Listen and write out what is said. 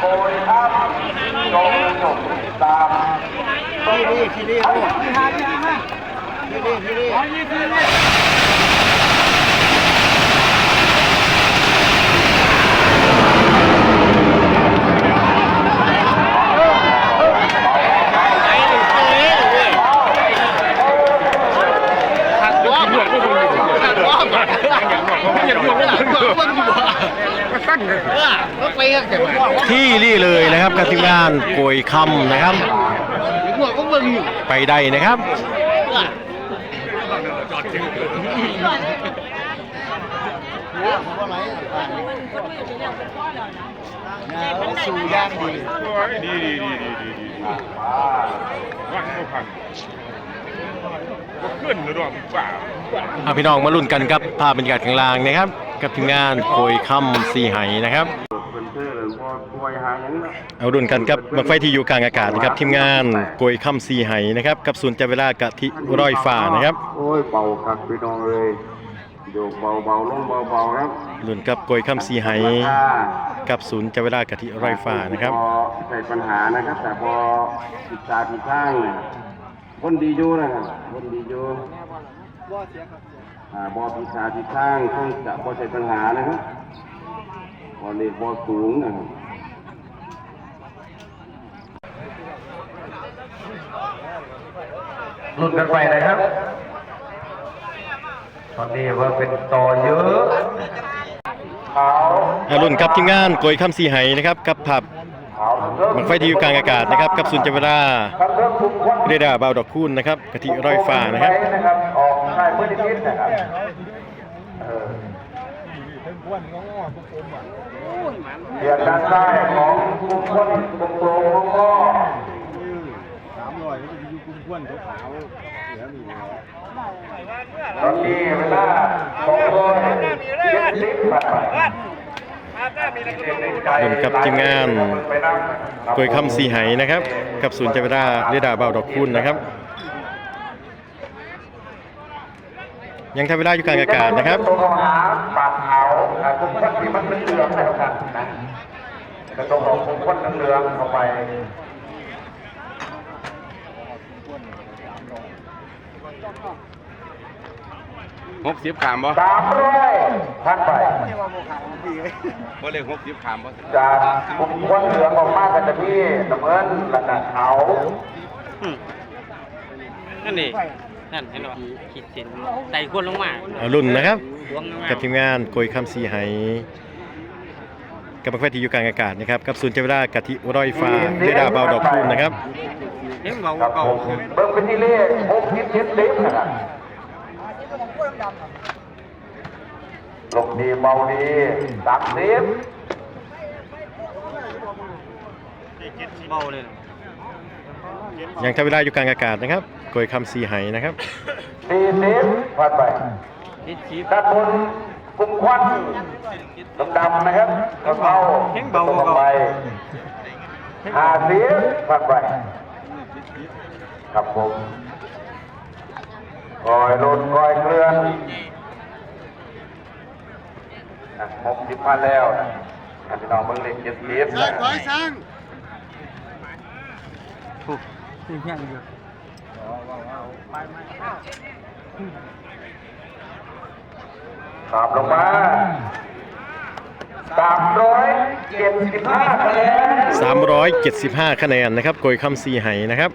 โอยครับจงจบตามที่นี่ที่นี่ที่นี่ที่นี่ที่นี่ ที่นี่เลยนะครับกับทีมงานโกยคำนะครับ ไปได้นะครับสู่ย่างดีดีดีดีดีดีดีว่างก็พังก็ ขึ้นหรือว่าป่าพาพี่น้องมาลุ้นกันครับภาพบรรยากาศข้างล่างนะครับ กับทีมงานโกยคำสีไหนะครับเป็นเพื่อนพอป่วยหาอย่างนั้นเอาดุนกันครับบังไฟที่อยู่กลางอากาศนะครับทีมงานโกยคำสีไหนะครับกับศูนย์จับเวลากะทิร้อยฟ้านะครับโอ้ยเบาคักพี่น้องเลยโยกเบาเบาๆลงเบาเบาๆครับลุ้นกับโกยคำสีไหกับศูนย์จับเวลากะทิร้อยฟ้านะครับพอใส่ปัญหานะครับแต่พอผิดตาผิดข้างเนี่ย คนดีอยู่นะครับคนดีอยู่อ่าบอผิดตาผิดข้างคงจะพอใส่ปัญหานะครับบอเล็กบอสูงนะครับหลุดกันไปนะครับตอนนี้ว่าเป็นต่อเยอะขาวอารุ่นครับทีมงานโกยคำสีไหนะครับกับผับขาวเริ่ม บังไฟที่อยู่กลางอากาศนะครับกับศูนย์จับเวลารับเริ่มคุมควันเรดาร์บาวดอกคูณนะครับกะทิร้อยฟ้านะครับไปนะครับออกค่ายมือนิดนะครับเออเสียงด้านใต้ของคุมควันตรงตรงๆก็สามร้อยแล้วก็อยู่กุ้งควนขาวเหลือมีตอนนี้เวลาสองร้อยเจ็ดสิบผ่นไปร่ วมกับทีมงานโกยคำสีไหนะครับ กับศูนย์จับเวลาเรดาร์บาดอกคูณนะครับ ยังทำเวลาอยู่กลางอากาศนะครับตรงหาปากขาวอ่าคุมควันที่มันเป็นเหลืองนะครับนะแต่ตรงของคุมควันเหลืองเข้าไป หกสิบขามบ่สามร้อยพันไปบ่เลยหกสิบขามบ่จากคุมควันเหลืองออกมากันจะพี่น้ำเงินระดับขาวนั่นนี่นั่นเห็นป่ะขีดเส้นไต่ก้นลงมาเอารุ่นนะครับหลวงลงมากับทีมงานโกยคำสีไหกับบังไฟที่อยู่กลางอากาศนะครับกับศูนย์จับเวลากะทิร้อยฟ้าเรดาร์บาวดอกคูณนะครับเห็นเบาครับเก่าผมเบิ่งเป็นที่เลขหกสิบเจ็ดสิบนะครับ ลงดีเบาดีสามสิบเบาเลยนะยังทำเวลาอยู่กลางอากาศนะครับโกยคำสีไหนะครับสี่สิบพันไปด้านบนกลุ่มควันดำๆนะครับกระเพราตรงลงไปห้าสิบพันไปครับผม คอยลดคอยเคลื่อนนะหกสิบพันแล้วนะอะพี่น้องเบิ่งเลขเจ็ดสิบนะร้อยสร้างที่ยังอยู่ขับลงมาสามร้อยเจ็ดสิบห้าคะแนน375คะแนนนะครับโกยคำสีไหนะครับ